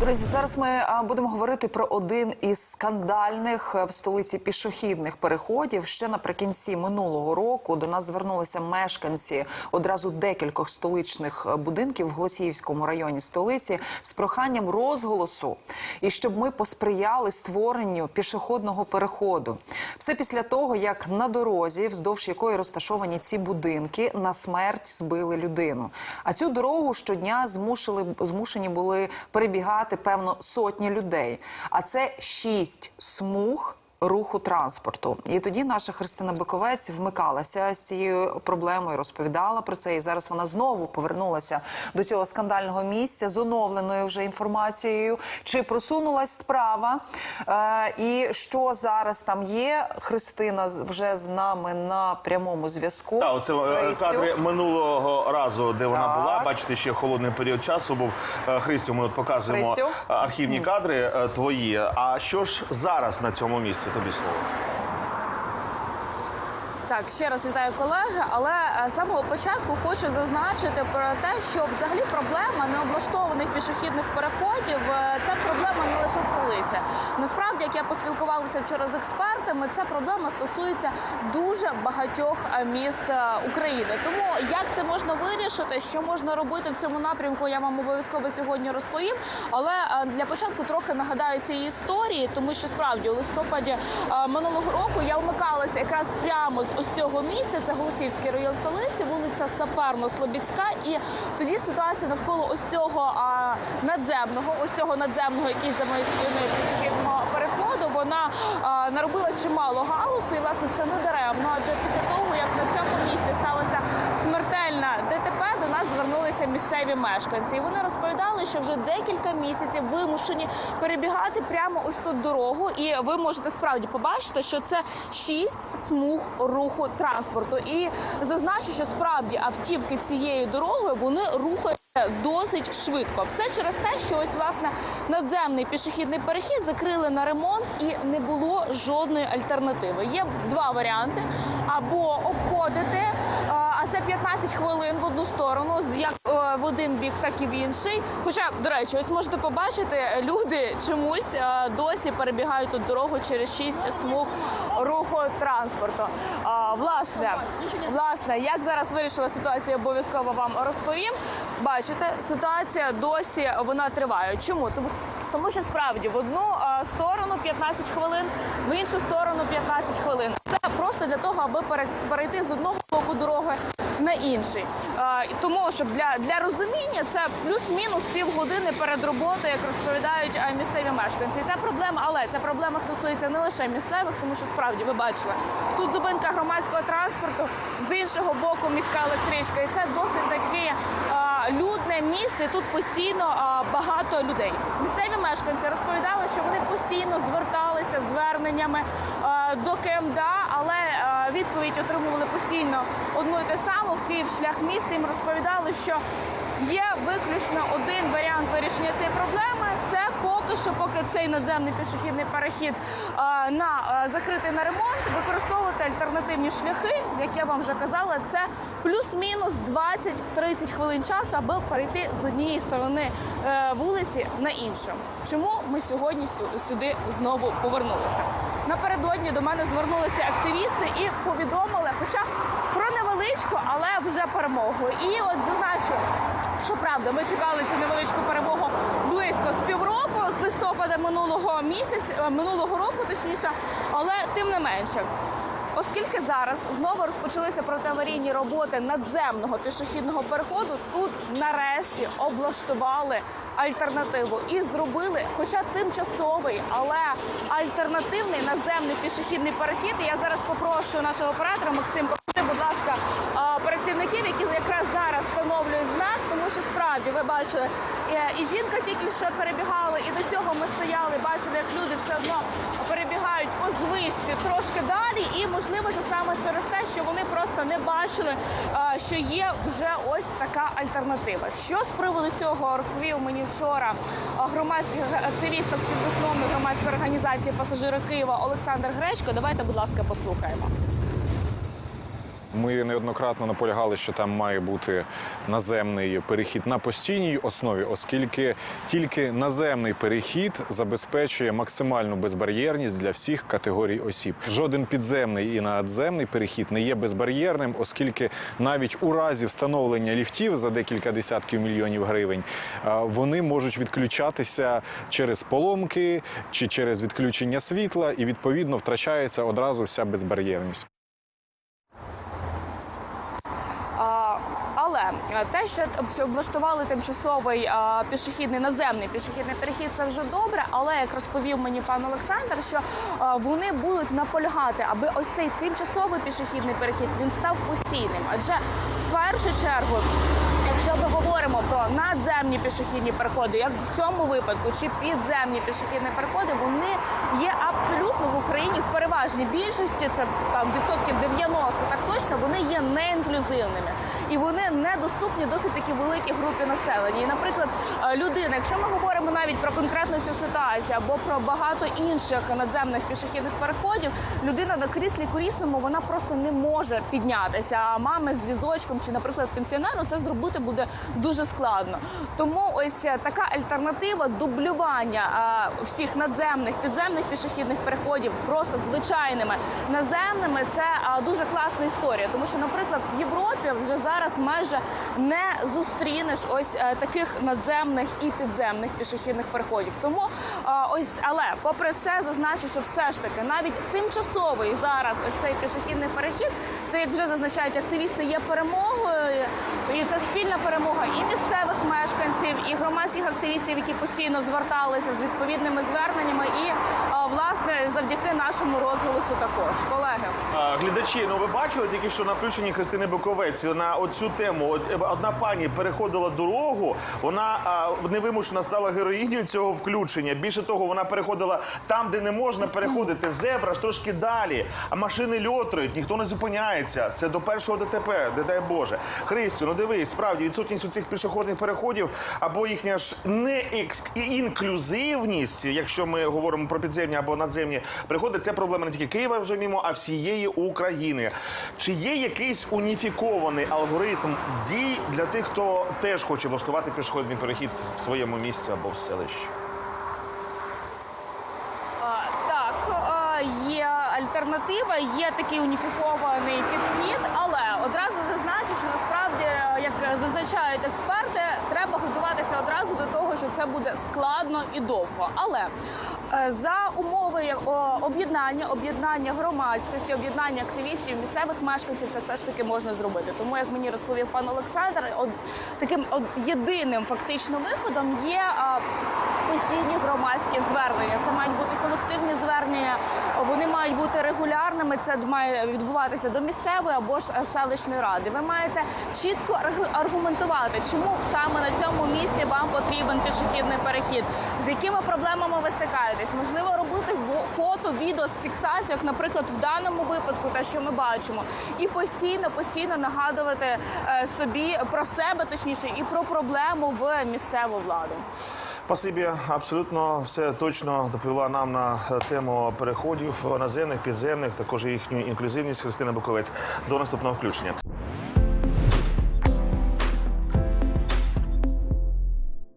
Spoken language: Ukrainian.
Друзі, зараз ми будемо говорити про один із скандальних е, в столиці пішохідних переходів. Ще наприкінці минулого року до нас звернулися мешканці одразу декількох столичних е, будинків в Голосіївському районі столиці з проханням розголосу і щоб ми посприяли створенню пішохідного переходу. Все після того, як на дорозі, вздовж якої розташовані ці будинки, на смерть збили людину. А цю дорогу щодня змушили змушені були перебігати певно сотні людей. А це шість смуг. Руху транспорту, і тоді наша Христина Биковець вмикалася з цією проблемою, розповідала про це. І зараз вона знову повернулася до цього скандального місця з оновленою вже інформацією. Чи просунулась справа, е, і що зараз там є? Христина вже з нами на прямому зв'язку. Так, оце е, Христю. кадри минулого разу, де вона Так. була. Бачите, ще холодний період часу був. Е, Христю, ми от показуємо Христю. архівні кадри е, твої. А що ж зараз на цьому місці? Тобі слово. Так, ще раз вітаю колеги, але е, з самого початку хочу зазначити про те, що взагалі проблема необлаштованих пішохідних переходів е, це проблема не лише столиці. Насправді, як я поспілкувалася вчора з експертами, ця проблема стосується дуже багатьох е, міст України. Тому як це можна вирішити, що можна робити в цьому напрямку, я вам обов'язково сьогодні розповім. Але для початку трохи нагадаю цієї історії, тому що справді у листопаді минулого року я вмикалася якраз прямо з ось цього місця. Це Голосівський район столиці, вулиця Саперно-Слобідська. І тоді ситуація навколо ось цього а, надземного, ось цього надземного, який за моєю спиною пішохідного переходу, вона а, наробила чимало галусу. І власне це не даремно. Адже після того, як на цьому місці сталося смертельна ДТП, до нас звернулися місцеві мешканці. І вони розповідали, що вже декілька місяців вимушені перебігати прямо ось тут дорогу. І ви можете справді побачити, що це шість смуг руху транспорту. І зазначу, що справді автівки цією дорогою вони рухають. Досить швидко, все через те, що ось власне надземний пішохідний перехід закрили на ремонт і не було жодної альтернативи. Є два варіанти: або обходити, а це 15 хвилин в одну сторону, як в один бік, так і в інший. Хоча, до речі, ось можете побачити, люди чомусь е, досі перебігають тут дорогу через 6 смуг руху транспорту. Власне, власне, як зараз вирішила ситуація, обов'язково вам розповім. Бачите, ситуація досі вона триває. Чому? Тому, тому що справді в одну сторону 15 хвилин, в іншу сторону 15 хвилин. Це просто для того, аби пере- перейти з одного боку дороги на інший. Тому, щоб для, для розуміння, це плюс-мінус півгодини перед роботою, як розповідають місцеві мешканці. І Це проблема, але ця проблема стосується не лише місцевих, тому що справді ви бачили, тут зупинка громадського транспорту, з іншого боку міська електричка. І це досить таке людне місце. Тут постійно а, багато людей. Місцеві мешканці розповідали, що вони постійно зверталися зверненнями а, до КМДА, але відповідь отримували постійно одну і те саму в Київ шлях міста. Їм розповідали, що є виключно один варіант вирішення цієї проблеми. Це поки що, поки цей надземний пішохідний перехід а, на а, закритий на ремонт, використовувати альтернативні шляхи, як я вам вже казала, це плюс-мінус 20-30 хвилин часу, аби перейти з однієї сторони е, вулиці на іншу. Чому ми сьогодні сюди знову повернулися? Напередодні до мене звернулися активісти і повідомили, хоча про невеличку, але вже перемогу. І от зазначу, що правда, ми чекали цю невеличку перемогу близько з півроку, з листопада минулого місяця, минулого року, точніше, але тим не менше. Оскільки зараз знову розпочалися протиаварійні роботи надземного пішохідного переходу, тут нарешті облаштували альтернативу і зробили, хоча тимчасовий, але альтернативний наземний пішохідний перехід. І я зараз попрошу нашого оператора Максим, будь ласка, працівників, які якраз зараз встановлюють знак, тому що справді ви бачили, е, і жінка тільки що перебігала, і до цього ми стояли, бачили, як люди все одно перебігають по звичці трошки далі. І можливо це саме через те, що вони просто не бачили, що є вже ось така альтернатива. Що з приводу цього розповів мені вчора громадський активіст та співзасновник громадської організації пасажири Києва Олександр Гречко. Давайте, будь ласка, послухаємо. Ми неоднократно наполягали, що там має бути наземний перехід на постійній основі, оскільки тільки наземний перехід забезпечує максимальну безбар'єрність для всіх категорій осіб. Жоден підземний і надземний перехід не є безбар'єрним, оскільки навіть у разі встановлення ліфтів за декілька десятків мільйонів гривень вони можуть відключатися через поломки чи через відключення світла, і відповідно втрачається одразу вся безбар'єрність. А, Але е, те, що облаштували тимчасовий а, пішохідний наземний пішохідний перехід, це вже добре. Але як розповів мені пан Олександр, що а, вони будуть наполягати, аби ось цей тимчасовий пішохідний перехід він став постійним. Адже в першу чергу. Якщо ми говоримо про надземні пішохідні переходи, як в цьому випадку, чи підземні пішохідні переходи, вони є абсолютно в Україні в переважній більшості, це там відсотків 90, так точно, вони є неінклюзивними і вони недоступні досить таки великій групі населення. І, наприклад, е, людина, якщо ми говоримо навіть про конкретну цю ситуацію або про багато інших надземних пішохідних переходів, людина на кріслі колісному вона просто не може піднятися. А мами з візочком чи, наприклад, пенсіонеру це зробити буде дуже складно. Тому ось е, така альтернатива дублювання е, всіх надземних підземних пішохідних переходів просто звичайними наземними. Це дуже класна історія, тому що, наприклад, в Європі вже зараз майже не зустрінеш ось е, таких надземних і підземних пішохідних переходів. Тому е, ось, але попри це, зазначу, що все ж таки навіть тимчасовий зараз ось цей пішохідний перехід, це як вже зазначають активісти, є перемогою, і це спільна перемога і місцевих мешканців, і громадських активістів, які постійно зверталися з відповідними зверненнями, і е, власне завдяки нашому розголосу також, колеги. Глядачі, ну ви бачили тільки що на включенні Христини Буковець на оцю тему. Е, Одна пані переходила дорогу, вона а, невимушено стала героїнею цього включення. Більше того, вона переходила там, де не можна переходити. Зебра ж трошки далі. А машини льотрують, ніхто не зупиняється. Це до першого ДТП, не дай Боже. Христю, ну дивись, справді відсутність у цих пішохідних переходів або їхня ж не інклюзивність, якщо ми говоримо про підземні або надземні переходи, це проблема не тільки Києва вже мімо, а всієї України. Чи є якийсь уніфікований алгоритм дій для тих, хто теж хоче влаштувати пішохідний перехід в своєму місці або в селищі? Так, є альтернатива, є такий уніфікований підхід, але одразу зазначу, що насправді, як зазначають експерти, треба готуватися одразу до того, що це буде складно і довго. Але е, за умови об'єднання, об'єднання громадськості, об'єднання активістів, місцевих мешканців, це все ж таки можна зробити. Тому, як мені розповів пан Олександр, от, таким от, єдиним фактично виходом є. а, постійні громадські звернення. Це мають бути колективні звернення. Вони мають бути регулярними. Це має відбуватися до місцевої або ж е, селищної ради. Ви маєте чітко аргументувати, чому саме на цьому місці вам потрібен пішохідний перехід, з якими проблемами ви стикаєтесь. Можливо, робити фото, відео з фіксацією, як, наприклад, в даному випадку, те, що ми бачимо, і постійно, постійно нагадувати е, собі про себе, точніше, і про проблему в місцеву владу. Спасибі, абсолютно все точно доповіла нам на тему переходів наземних, підземних, також їхню інклюзивність Христина Буковець. До наступного включення.